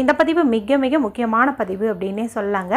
இந்த பதிவு மிக மிக முக்கியமான பதிவு அப்படின்னே சொல்லாங்க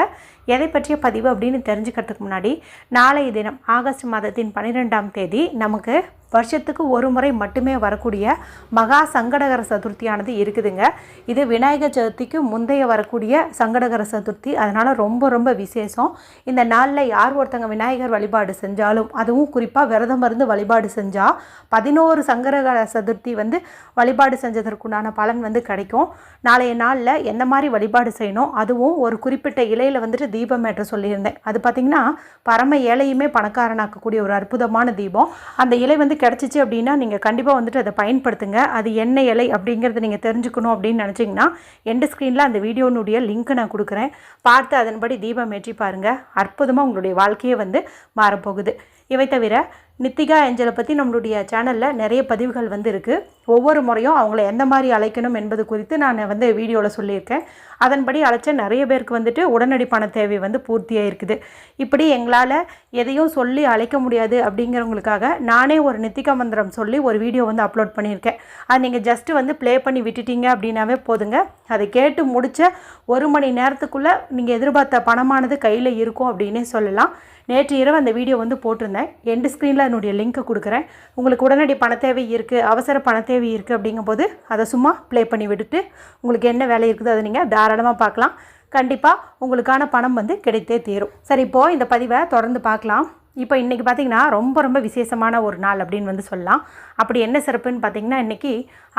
எதை பற்றிய பதிவு அப்படின்னு தெரிஞ்சுக்கிறதுக்கு முன்னாடி நாளைய தினம் ஆகஸ்ட் மாதத்தின் பன்னிரெண்டாம் தேதி நமக்கு வருஷத்துக்கு ஒரு முறை மட்டுமே வரக்கூடிய மகா சங்கடகர சதுர்த்தியானது இருக்குதுங்க. இது விநாயகர் சதுர்த்திக்கு முந்தைய வரக்கூடிய சங்கடகர சதுர்த்தி. அதனால் ரொம்ப ரொம்ப விசேஷம். இந்த நாளில் யார் ஒருத்தங்க விநாயகர் வழிபாடு செஞ்சாலும் அதுவும் குறிப்பாக விரதம் இருந்து வழிபாடு செஞ்சால் பதினோரு சங்கடகர சதுர்த்தி வந்து வழிபாடு செஞ்சதற்குண்டான பலன் வந்து கிடைக்கும். நாளைய நாளில் எந்த மாதிரி வழிபாடு செய்யணும்? அதுவும் ஒரு குறிப்பிட்ட இலையில் வந்துட்டு தீபம் ஏற்ற சொல்லியிருந்தேன். அது பார்த்திங்கன்னா பரம ஏழையுமே பணக்காரனாக்கக்கூடிய ஒரு அற்புதமான தீபம். அந்த இலை வந்து கிடச்சிச்சு அப்படின்னா நீங்கள் கண்டிப்பாக வந்துட்டு அதை பயன்படுத்துங்க. அது என்ன இலை அப்படிங்கிறத நீங்கள் தெரிஞ்சுக்கணும் அப்படின்னு நினச்சிங்கன்னா எண்டு ஸ்க்ரீனில் அந்த வீடியோனுடைய லிங்க்கை நான் கொடுக்குறேன். பார்த்து அதன்படி தீபம் ஏற்றி பாருங்கள் அற்புதமாக உங்களுடைய வாழ்க்கையே வந்து மாறப்போகுது. இவை தவிர நித்திகா ஏஞ்சலை பற்றி நம்மளுடைய சேனலில் நிறைய பதிவுகள் வந்து இருக்குது ஒவ்வொரு முறையும் அவங்கள எந்த மாதிரி அழைக்கணும் என்பது குறித்து நான் வந்து வீடியோவில் சொல்லியிருக்கேன். அதன்படி அழைச்ச நிறைய பேருக்கு வந்துட்டு உடனடி பண தேவை வந்து பூர்த்தியாக இருக்குது. இப்படி எங்களால் எதையும் சொல்லி அழைக்க முடியாது அப்படிங்கிறவங்களுக்காக நானே ஒரு நித்திகா மந்திரம் சொல்லி ஒரு வீடியோ வந்து அப்லோட் பண்ணியிருக்கேன். அது நீங்கள் ஜஸ்ட்டு வந்து ப்ளே பண்ணி விட்டுட்டீங்க அப்படின்னாவே போதுங்க. அதை கேட்டு முடித்த ஒரு மணி நேரத்துக்குள்ளே நீங்கள் எதிர்பார்த்த பணமானது கையில் இருக்கும் அப்படின்னே சொல்லலாம். நேற்று இரவு அந்த வீடியோ வந்து போட்டிருந்தேன். எண்டு ஸ்க்ரீனில் அதனுடைய லிங்க்கை கொடுக்குறேன். உங்களுக்கு உடனடி பண தேவை இருக்குது அவசர பண தேவை இருக்குது அப்படிங்கும்போது அதை சும்மா ப்ளே பண்ணி விட்டுட்டு உங்களுக்கு என்ன வேலை இருக்குது அதை நீங்கள் தாராளமாக பார்க்கலாம். கண்டிப்பாக உங்களுக்கான பணம் வந்து கிடைத்தே தீரும். சரி இப்போது இந்த பதிவை தொடர்ந்து பார்க்கலாம். இப்போ இன்றைக்கி பார்த்தீங்கன்னா ரொம்ப ரொம்ப விசேஷமான ஒரு நாள் அப்படின்னு வந்து சொல்லலாம். அப்படி என்ன சிறப்புன்னு பார்த்தீங்கன்னா இன்றைக்கி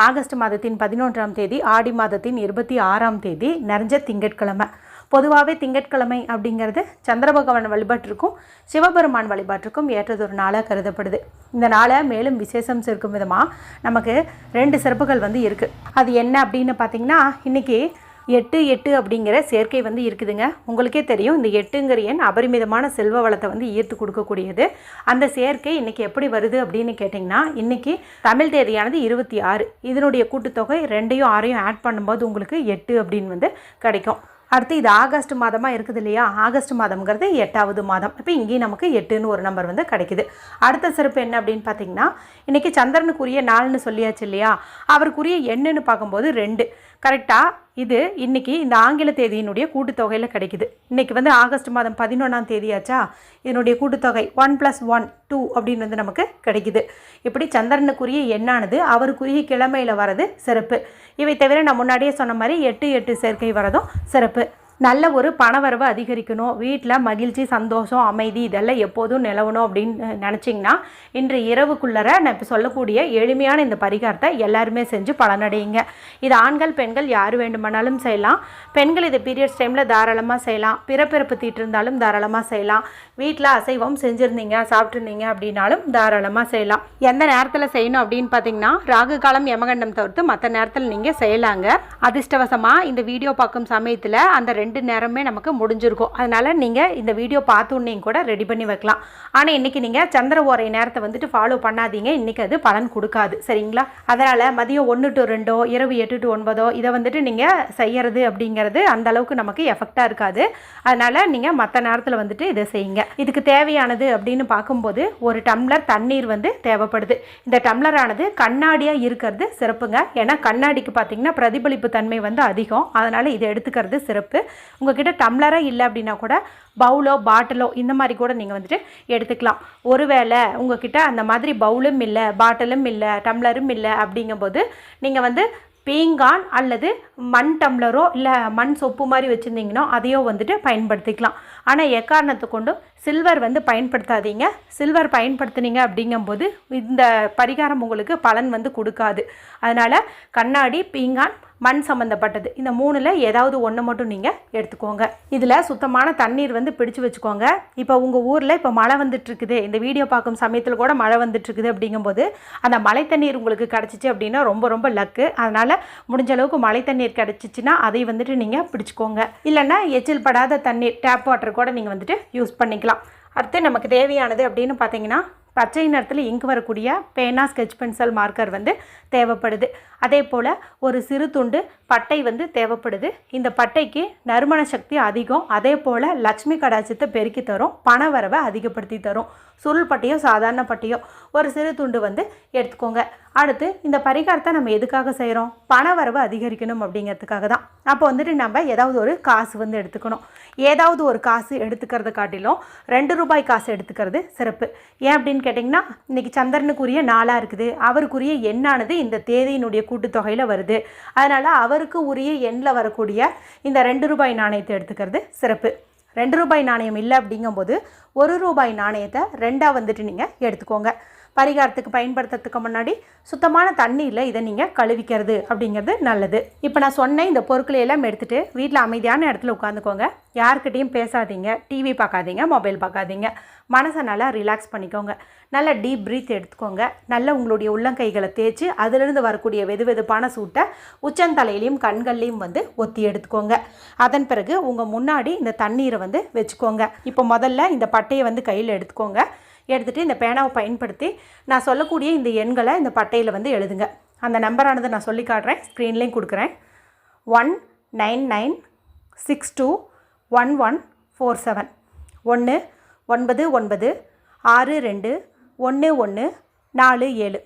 ஆகஸ்ட் மாதத்தின் பதினொன்றாம் தேதி ஆடி மாதத்தின் இருபத்தி ஆறாம் தேதி நிறைஞ்ச திங்கட்கிழமை. பொதுவாகவே திங்கட்கிழமை அப்படிங்கிறது சந்திர பகவான் வழிபாட்டிற்கும் சிவபெருமான் வழிபாட்டிற்கும் ஏற்றதொரு நாளாக கருதப்படுது. இந்த நாளை மேலும் விசேஷம் சேர்க்கும் விதமாக நமக்கு ரெண்டு சிறப்புகள் வந்து இருக்குது அது என்ன அப்படின்னு பார்த்தீங்கன்னா இன்றைக்கி எட்டு எட்டு அப்படிங்கிற சேர்க்கை வந்து இருக்குதுங்க. உங்களுக்கே தெரியும் இந்த எட்டுங்கிற எண் அபரிமிதமான செல்வ வளத்தை வந்து ஈர்த்து கொடுக்கக்கூடியது. அந்த சேர்க்கை இன்றைக்கி எப்படி வருது அப்படின்னு கேட்டிங்கன்னா இன்றைக்கி தமிழ் தேதியானது இருபத்தி ஆறு. இதனுடைய கூட்டுத்தொகை ரெண்டையும் ஆறையும் ஆட் பண்ணும்போது உங்களுக்கு எட்டு அப்படின்னு வந்து கிடைக்கும். அடுத்து இது ஆகஸ்ட் மாதமாக இருக்குது இல்லையா? ஆகஸ்ட் மாதம்ங்கிறது எட்டாவது மாதம். இப்போ இங்கேயும் நமக்கு எட்டுன்னு ஒரு நம்பர் வந்து கிடைக்குது. அடுத்த சிறப்பு என்ன அப்படின்னு பார்த்தீங்கன்னா இன்றைக்கி சந்திரனுக்குரிய நாள்னு சொல்லியாச்சு இல்லையா? அவருக்குரிய எண்ணுன்னு பார்க்கும்போது ரெண்டு. கரெக்டாக இது இன்றைக்கி இந்த ஆங்கில தேதியினுடைய கூட்டுத்தொகையில் கிடைக்குது. இன்றைக்கி வந்து ஆகஸ்ட் மாதம் பதினொன்றாம் தேதியாச்சா? இதனுடைய கூட்டுத்தொகை ஒன் ப்ளஸ் ஒன் டூ அப்படின்னு வந்து நமக்கு கிடைக்குது. இப்படி சந்திரனுக்குரிய எண்ணானது அவருக்குரிய கிழமையில் வரது சிறப்பு. இவை தவிர நான் முன்னாடியே சொன்ன மாதிரி எட்டு எட்டு சேர்க்கை வரதும் சிறப்பு. நல்ல ஒரு பணவரவு அதிகரிக்கணும் வீட்டில் மகிழ்ச்சி சந்தோஷம் அமைதி இதெல்லாம் எப்போதும் நிலவணும் அப்படின்னு நினச்சிங்கன்னா இன்று இரவுக்குள்ளர நான் இப்போ சொல்லக்கூடிய எளிமையான இந்த பரிகாரத்தை எல்லாருமே செஞ்சு பலனடையுங்க. இது ஆண்கள் பெண்கள் யார் வேண்டுமானாலும் செய்யலாம். பெண்கள் இது பீரியட்ஸ் டைமில் தாராளமாக செய்யலாம். பிறப்பிறப்பு தீட்டு இருந்தாலும் தாராளமாக செய்யலாம். வீட்டில் அசைவம் செஞ்சுருந்தீங்க சாப்பிட்ருந்தீங்க அப்படின்னாலும் தாராளமாக செய்யலாம். எந்த நேரத்தில் செய்யணும் அப்படின்னு பார்த்தீங்கன்னா ராகு காலம் யமகண்டம் தவிர்த்து மற்ற நேரத்தில் நீங்கள் செய்யலாங்க. அதிர்ஷ்டவசமாக இந்த வீடியோ பார்க்கும் சமயத்தில் அந்த ரெண்டு நேரமே நமக்கு முடிஞ்சிருக்கும். அதனால் நீங்கள் இந்த வீடியோ பார்த்துன்னேயும் கூட ரெடி பண்ணி வைக்கலாம். ஆனால் இன்றைக்கி நீங்கள் சந்திர ஓரை நேரத்தை வந்துட்டு ஃபாலோ பண்ணாதீங்க. இன்றைக்கி அது பலன் கொடுக்காது. சரிங்களா? அதனால் மதியம் ஒன்று டு ரெண்டோ இரவு எட்டு டு ஒன்பதோ இதை வந்துட்டு நீங்கள் செய்யறது அப்படிங்கிறது அந்த அளவுக்கு நமக்கு எஃபெக்டாக இருக்காது. அதனால் நீங்கள் மற்ற நேரத்தில் வந்துட்டு இதை செய்யுங்க. இதுக்கு தேவையானது அப்படின்னு பார்க்கும்போது ஒரு டம்ளர் தண்ணீர் வந்து தேவைப்படுது. இந்த டம்ளரானது கண்ணாடியாக இருக்கிறது சிறப்புங்க. ஏன்னா கண்ணாடிக்கு பார்த்தீங்கன்னா பிரதிபலிப்பு தன்மை வந்து அதிகம். அதனால் இதை எடுத்துக்கிறது சிறப்பு. உங்ககிட்ட டம்ளரே இல்லை அப்படின்னா கூட பவுலோ பாட்டிலோ இந்த மாதிரி கூட நீங்கள் வந்துட்டு எடுத்துக்கலாம். ஒருவேளை உங்ககிட்ட அந்த மாதிரி பவுலும் இல்லை பாட்டிலும் இல்லை டம்ளரும் இல்லை அப்படிங்கும்போது நீங்கள் வந்து பீங்கான் அல்லது மண் டம்ளரோ இல்லை மண் சொப்பு மாதிரி வச்சுருந்தீங்கன்னா அதையோ வந்துட்டு பயன்படுத்திக்கலாம். ஆனால் எக்காரணத்தை கொண்டும் சில்வர் வந்து பயன்படுத்தாதீங்க. சில்வர் பயன்படுத்துனீங்க அப்படிங்கும்போது இந்த பரிகாரம் உங்களுக்கு பலன் வந்து கொடுக்காது. அதனால் கண்ணாடி பீங்கான் மண் சம்மந்தப்பட்டது இந்த மூணில் ஏதாவது ஒன்று மட்டும் நீங்கள் எடுத்துக்கோங்க. இதில் சுத்தமான தண்ணீர் வந்து பிடிச்சு வச்சுக்கோங்க. இப்போ உங்கள் ஊரில் இப்போ மழை வந்துட்டுருக்குது. இந்த வீடியோ பார்க்கும் சமயத்தில் கூட மழை வந்துட்டுருக்குது அப்படிங்கும்போது அந்த மழை தண்ணீர் உங்களுக்கு கிடச்சிச்சு அப்படின்னா ரொம்ப ரொம்ப லக்கு அதனால் முடிஞ்ச அளவுக்கு மழை தண்ணீர் கிடச்சிச்சின்னா அதை வந்துட்டு நீங்கள் பிடிச்சிக்கோங்க. இல்லைன்னா எச்சில் படாத தண்ணீர் டேப் வாட்டர் கூட நீங்கள் வந்துட்டு யூஸ் பண்ணிக்கலாம். அடுத்து நமக்கு தேவையானது அப்படின்னு பார்த்தீங்கன்னா பச்சை நிறத்தில் இங்கு வரக்கூடிய பேனா ஸ்கெட்ச் பென்சில் மார்க்கர் வந்து தேவைப்படுது. அதே போல் ஒரு சிறு துண்டு பட்டை வந்து தேவைப்படுது. இந்த பட்டைக்கு நறுமண சக்தி அதிகம். அதே போல் லக்ஷ்மி கடாச்சத்தை பெருக்கி தரும். பண வரவை அதிகப்படுத்தி தரும். சுருள் பட்டியோ சாதாரண பட்டியோ ஒரு சிறு துண்டு வந்து எடுத்துக்கோங்க. அடுத்து இந்த பரிகாரத்தை நம்ம எதுக்காக செய்கிறோம் பண வரவு அதிகரிக்கணும் அப்படிங்கிறதுக்காக தான். அப்போ வந்துட்டு நம்ம ஏதாவது ஒரு காசு வந்து எடுத்துக்கணும். ஏதாவது ஒரு காசு எடுத்துக்கிறத காட்டிலும் ரெண்டு ரூபாய் காசு எடுத்துக்கிறது சிறப்பு. ஏன் அப்படின்னு கேட்டிங்கன்னா இன்றைக்கி சந்திரனுக்குரிய நாளாக இருக்குது. அவருக்குரிய எண்ணானது இந்த தேதியினுடைய கூட்டுத்தொகையில் வருது. அதனால் அவருக்கு உரிய எண்ணில் வரக்கூடிய இந்த ரெண்டு ரூபாய் நாணயத்தை எடுத்துக்கிறது சிறப்பு. ரெண்டு ரூபாய் நாணயம் இல்லை அப்படிங்கும்போது ஒரு ரூபாய் நாணயத்தை ரெண்டாக வந்துட்டு நீங்கள் எடுத்துக்கோங்க. பரிகாரத்துக்கு பயன்படுத்துறதுக்கு முன்னாடி சுத்தமான தண்ணீரில் இதை நீங்கள் கழுவிக்கிறது அப்படிங்கிறது நல்லது. இப்போ நான் சொன்ன இந்த பொருட்களை எல்லாம் எடுத்துகிட்டு வீட்டில் அமைதியான இடத்துல உட்காந்துக்கோங்க. யாருக்கிட்டேயும் பேசாதீங்க. டிவி பார்க்காதீங்க. மொபைல் பார்க்காதீங்க. மனசை நல்லா ரிலாக்ஸ் பண்ணிக்கோங்க. நல்லா டீப் ப்ரீத் எடுத்துக்கோங்க. நல்ல உங்களுடைய உள்ளங்கைகளை தேய்ச்சி அதிலிருந்து வரக்கூடிய வெது வெதுப்பான சூட்டை உச்சந்தலையிலையும் கண்கள்லையும் வந்து ஒத்தி எடுத்துக்கோங்க. அதன் பிறகு உங்கள் முன்னாடி இந்த தண்ணீரை வந்து வச்சுக்கோங்க. இப்போ முதல்ல இந்த பட்டையை வந்து கையில் எடுத்துக்கோங்க. எடுத்துகிட்டு இந்த பேனாவை பயன்படுத்தி நான் சொல்லக்கூடிய இந்த எண்களை இந்த பட்டையில் வந்து எழுதுங்க. அந்த நம்பரானது நான் சொல்லி காட்டுறேன். ஸ்க்ரீன்லேயும் கொடுக்குறேன். One nine nine six two one one four seven ஒன்று ஒன்பது ஒன்பது ஆறு ரெண்டு ஒன்று ஒன்று நாலு ஏழு.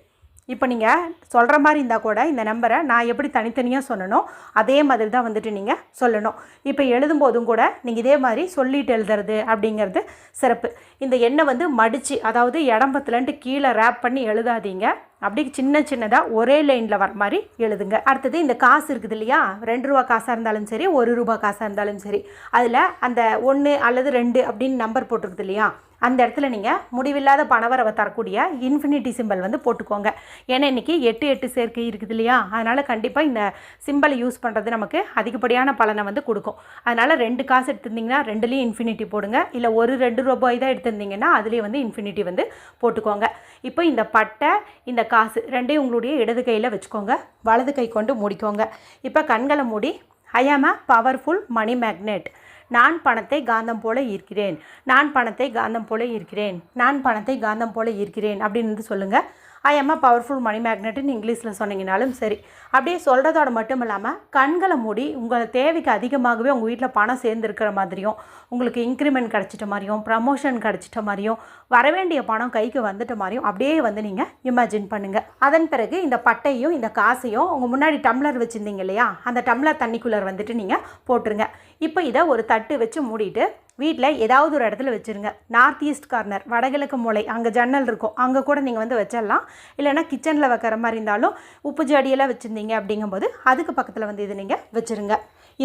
இப்போ நீங்கள் சொல்கிற மாதிரி இருந்தால் கூட இந்த நம்பரை நான் எப்படி தனித்தனியாக சொல்லணும் அதே மாதிரி தான் வந்துட்டு நீங்கள் சொல்லணும். இப்போ எழுதும்போதும் கூட நீங்கள் இதே மாதிரி சொல்லிட்டு எழுதுறது அப்படிங்கிறது சிறப்பு. இந்த எண்ணெய் வந்து மடித்து அதாவது இடம்பத்துலன்ட்டு கீழே ரேப் பண்ணி எழுதாதீங்க. அப்படி சின்ன சின்னதாக ஒரே லைனில் வர மாதிரி எழுதுங்க. அடுத்தது இந்த காசு இருக்குது இல்லையா? ரெண்டு ரூபா காசாக இருந்தாலும் சரி ஒரு ரூபா காசாக இருந்தாலும் சரி. அதில் அந்த ஒன்று அல்லது ரெண்டு அப்படின்னு நம்பர் போட்டிருக்குது இல்லையா? அந்த இடத்துல நீங்கள் முடிவில்லாத பணவரவை தரக்கூடிய இன்ஃபினிட்டி சிம்பிள் வந்து போட்டுக்கோங்க. ஏன்னா இன்றைக்கி எட்டு எட்டு சேர்க்கை இருக்குது இல்லையா? அதனால் கண்டிப்பாக இந்த சிம்பிளை யூஸ் பண்ணுறது நமக்கு அதிகப்படியான பலனை வந்து கொடுக்கும். அதனால் ரெண்டு காசு எடுத்திருந்தீங்கன்னா ரெண்டுலேயும் இன்ஃபினிட்டி போடுங்க. இல்லை ஒரு ரெண்டு ரூபாய் தான் எடுத்திருந்தீங்கன்னா அதுலேயும் வந்து இன்ஃபினிட்டி வந்து போட்டுக்கோங்க. இப்போ இந்த பட்டை இந்த காசு ரெண்டையும் உங்களுடைய இடது கையில் வச்சுக்கோங்க. வலது கை கொண்டு மூடிக்கோங்க. இப்போ கண்களை மூடி ஐ ஆம் அ பவர்ஃபுல் மணி மேக்னெட் நான் பணத்தை காந்தம் போல ஈர்க்கிறேன். நான் பணத்தை காந்தம் போல ஈர்க்கிறேன். நான் பணத்தை காந்தம் போல ஈர்க்கிறேன் அப்படின்னு வந்து சொல்லுங்கள் ஐ எம் அ பவர்ஃபுல் மணி மேக்னெட்னு இங்கிலீஷில் சொன்னீங்கனாலும் சரி. அப்படியே சொல்கிறதோட மட்டும் இல்லாமல் கண்களை மூடி உங்கள் தேவைக்கு அதிகமாகவே உங்கள் வீட்டில் பணம் சேர்ந்துருக்கிற மாதிரியும் உங்களுக்கு இன்க்ரிமெண்ட் கிடச்சிட்ட மாதிரியும் ப்ரமோஷன் கிடச்சிட்ட மாதிரியும் வரவேண்டிய பணம் கைக்கு வந்துட்ட மாதிரியும் அப்படியே வந்து நீங்கள் இமேஜின் பண்ணுங்கள் அதன் பிறகு இந்த பட்டையும் இந்த காசையும் உங்கள் முன்னாடி டம்ளர் வச்சுருந்தீங்க இல்லையா? அந்த டம்ளர் தண்ணிக்குள்ளர் வந்துட்டு நீங்கள் போட்டுருங்க. இப்போ இதை ஒரு தட்டு வச்சு மூடிட்டு வீட்டில் ஏதாவது ஒரு இடத்துல வச்சுருங்க. நார்த் ஈஸ்ட் கார்னர் வடகிழக்கு மூலை அங்கே ஜன்னல் இருக்கும். அங்கே கூட நீங்கள் வந்து வச்சிடலாம். இல்லைனா கிச்சனில் வைக்கிற மாதிரி இருந்தாலும் உப்பு ஜாடியெல்லாம் வச்சுருந்தீங்க அப்படிங்கும்போது அதுக்கு பக்கத்தில் வந்து இது நீங்கள் வச்சுருங்க.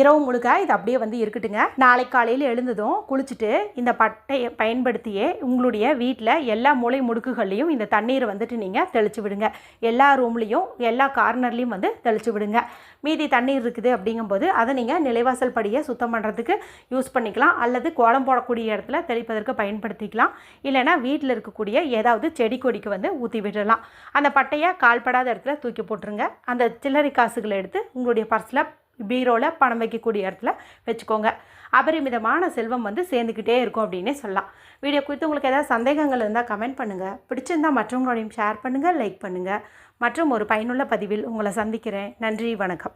இரவு முழுக்க இது அப்படியே வந்து இருக்கட்டுங்க. நாளை காலையில் எழுந்ததும் குளிச்சுட்டு இந்த பட்டையை பயன்படுத்தியே உங்களுடைய வீட்டில் எல்லா மூளை முடுக்குகள்லையும் இந்த தண்ணீரை வந்துட்டு நீங்கள் தெளித்து விடுங்க. எல்லா ரூம்லேயும் எல்லா கார்னர்லேயும் வந்து தெளித்து விடுங்க. மீதி தண்ணீர் இருக்குது அப்படிங்கும்போது அதை நீங்கள் நிலைவாசல் படியை சுத்தம் பண்ணுறதுக்கு யூஸ் பண்ணிக்கலாம். அல்லது கோலம் போடக்கூடிய இடத்துல தெளிப்பதற்கு பயன்படுத்திக்கலாம். இல்லைனா வீட்டில் இருக்கக்கூடிய ஏதாவது செடி கொடிக்கு வந்து ஊற்றி விடலாம். அந்த பட்டையை கால்படாத இடத்துல தூக்கி போட்டுருங்க. அந்த சில்லறை காசுகளை எடுத்து உங்களுடைய பர்ஸில் பீரோவில் பணம் வைக்கக்கூடிய இடத்துல வச்சுக்கோங்க. அபரிமிதமான செல்வம் வந்து சேர்ந்துக்கிட்டே இருக்கும் அப்படின்னே சொல்லலாம். வீடியோ குறித்து உங்களுக்கு ஏதாவது சந்தேகங்கள் இருந்தால் கமெண்ட் பண்ணுங்கள் பிடிச்சிருந்தால் மற்றவங்களோடையும் ஷேர் பண்ணுங்கள் லைக் பண்ணுங்கள் மற்றும் ஒரு பயனுள்ள பதிவில் உங்களை சந்திக்கிறேன். நன்றி வணக்கம்.